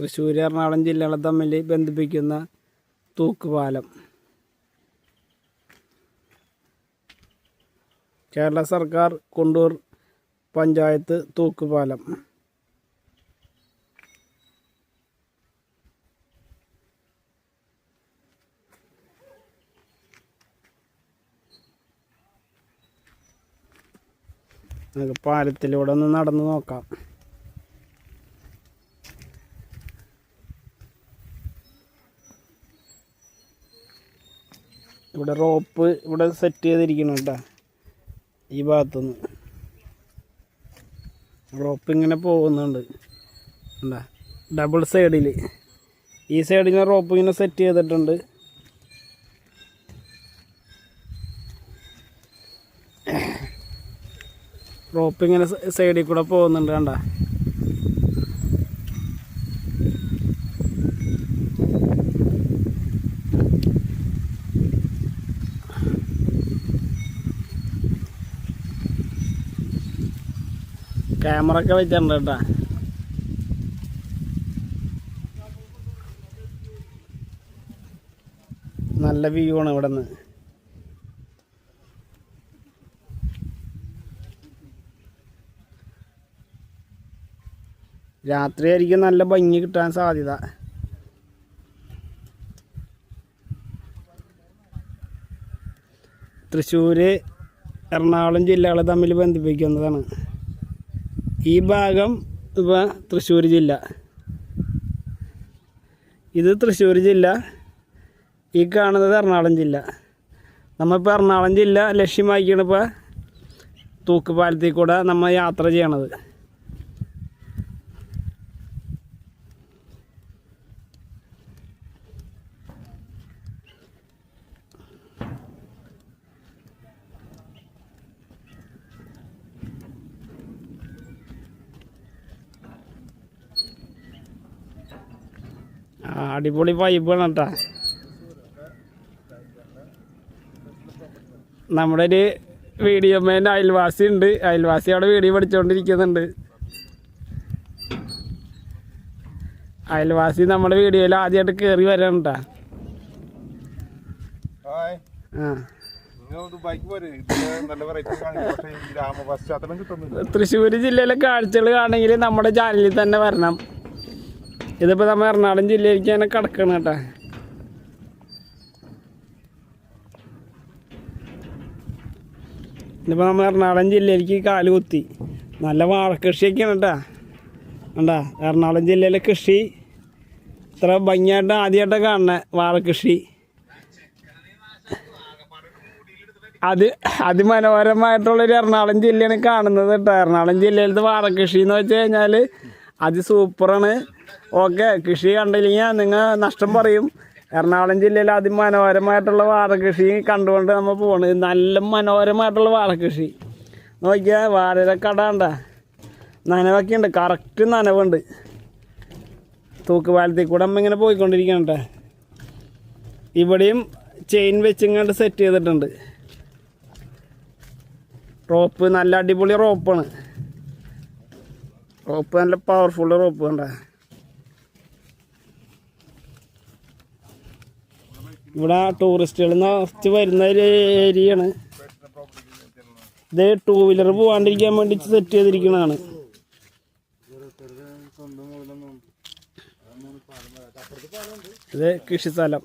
തൃശ്ശൂർ എറണാകുളം ജില്ലകളെ തമ്മിൽ ബന്ധിപ്പിക്കുന്ന തൂക്കുപാലം. കേരള സർക്കാർ കുണ്ടൂർ പഞ്ചായത്ത് തൂക്കുപാലം. പാലത്തിലൂടെ ഒന്ന് നടന്നു നോക്കാം. ഇവിടെ റോപ്പ് ഇവിടെ സെറ്റ് ചെയ്തിരിക്കണം കേട്ടോ. ഈ ഭാഗത്തുനിന്ന്. റോപ്പ് ഇങ്ങനെ പോകുന്നുണ്ട്. എന്താ ഡബിൾ സൈഡിൽ ഈ സൈഡിൽ റോപ്പ് ഇങ്ങനെ സെറ്റ് ചെയ്തിട്ടുണ്ട്. റോപ്പ് ഇങ്ങനെ സൈഡിൽ കൂടെ പോകുന്നുണ്ട് കണ്ട? ക്യാമറ ഒക്കെ വെച്ചിട്ടുണ്ട് കേട്ടാ. നല്ല വ്യൂ ആണ് ഇവിടെ നിന്ന് രാത്രിയായിരിക്കും നല്ല ഭംഗി കിട്ടാൻ സാധ്യത. തൃശ്ശൂർ എറണാകുളം ജില്ലകളെ തമ്മിൽ ബന്ധിപ്പിക്കുന്നതാണ്. ഈ ഭാഗം ഇപ്പം തൃശ്ശൂർ ജില്ല. ഇത് തൃശ്ശൂർ ജില്ല. ഈ കാണുന്നത് എറണാകുളം ജില്ല. നമ്മളിപ്പോൾ എറണാകുളം ജില്ല ലക്ഷ്യമാക്കിയാണ് ഇപ്പോൾ തൂക്കുപാലത്തിൽ കൂടെ നമ്മൾ യാത്ര ചെയ്യണത്. അടിപൊളി പൈപ്പാണ് കേട്ടാ നമ്മുടെ ഒരു വീഡിയോ മേന്റെ അയൽവാസി ഉണ്ട്. അയൽവാസി അവിടെ വീഡിയോ പഠിച്ചുകൊണ്ടിരിക്കുന്നുണ്ട് അയൽവാസി നമ്മുടെ വീഡിയോയിൽ ആദ്യമായിട്ട് കയറി വരാൻ കേട്ടാ തൃശ്ശൂർ ജില്ലയിലെ കാഴ്ചകൾ കാണണമെങ്കിൽ നമ്മുടെ ചാനലിൽ തന്നെ വരണം. ഇതിപ്പോൾ നമ്മ എറണാകുളം ജില്ലയിലേക്ക് തന്നെ കിടക്കണം കേട്ടാ. ഇതിപ്പോൾ നമ്മൾ എറണാകുളം ജില്ലയിലേക്ക് കാൽ കുത്തി. നല്ല വാഴക്കൃഷിയൊക്കെയാണ് കേട്ടാ. കണ്ടാ എറണാകുളം ജില്ലയിലെ കൃഷി. ഇത്ര ഭംഗിയായിട്ട് ആദ്യമായിട്ടാണ് കാണുന്നത് വാഴക്കൃഷി അത് അതിമനോഹരമായിട്ടുള്ളൊരു എറണാകുളം ജില്ലയാണ് കാണുന്നത് കേട്ടോ. എറണാകുളം ജില്ലയിലത്തെ വാഴക്കൃഷി എന്ന് വെച്ച് കഴിഞ്ഞാൽ അത് സൂപ്പറാണ്. ഓക്കെ കൃഷി കണ്ടില്ലെങ്കിൽ നിങ്ങൾ നഷ്ടം പറയും. എറണാകുളം ജില്ലയിൽ അതിമനോഹരമായിട്ടുള്ള വാഴകൃഷി കണ്ടുകൊണ്ട് നമ്മൾ പോണ്. നല്ല മനോഹരമായിട്ടുള്ള വാഴകൃഷി. നോക്കിയാൽ വാഴയുടെ കട ഉണ്ട നനവൊക്കെ ഉണ്ട് കറക്റ്റ് നനവുണ്ട്. തൂക്കുപാലത്തിൽ കൂടെ അമ്മ ഇങ്ങനെ പോയിക്കൊണ്ടിരിക്കണം കേട്ടോ ഇവിടെയും ചെയിൻ വെച്ചിങ്ങോട്ട് സെറ്റ് ചെയ്തിട്ടുണ്ട്. റോപ്പ് നല്ല അടിപൊളി റോപ്പാണ് റോപ്പ് നല്ല പവർഫുൾ റോപ്പ് കണ്ട. ഇവിടെ ടൂറിസ്റ്റുകൾ നിറച്ച് വരുന്ന ഒരു ഏരിയയാണ് ഇത് ടൂ വീലർ പോകാണ്ടിരിക്കാൻ വേണ്ടി സെറ്റ് ചെയ്തിരിക്കുന്നതാണ് ഇത് കൃഷിസ്ഥലം.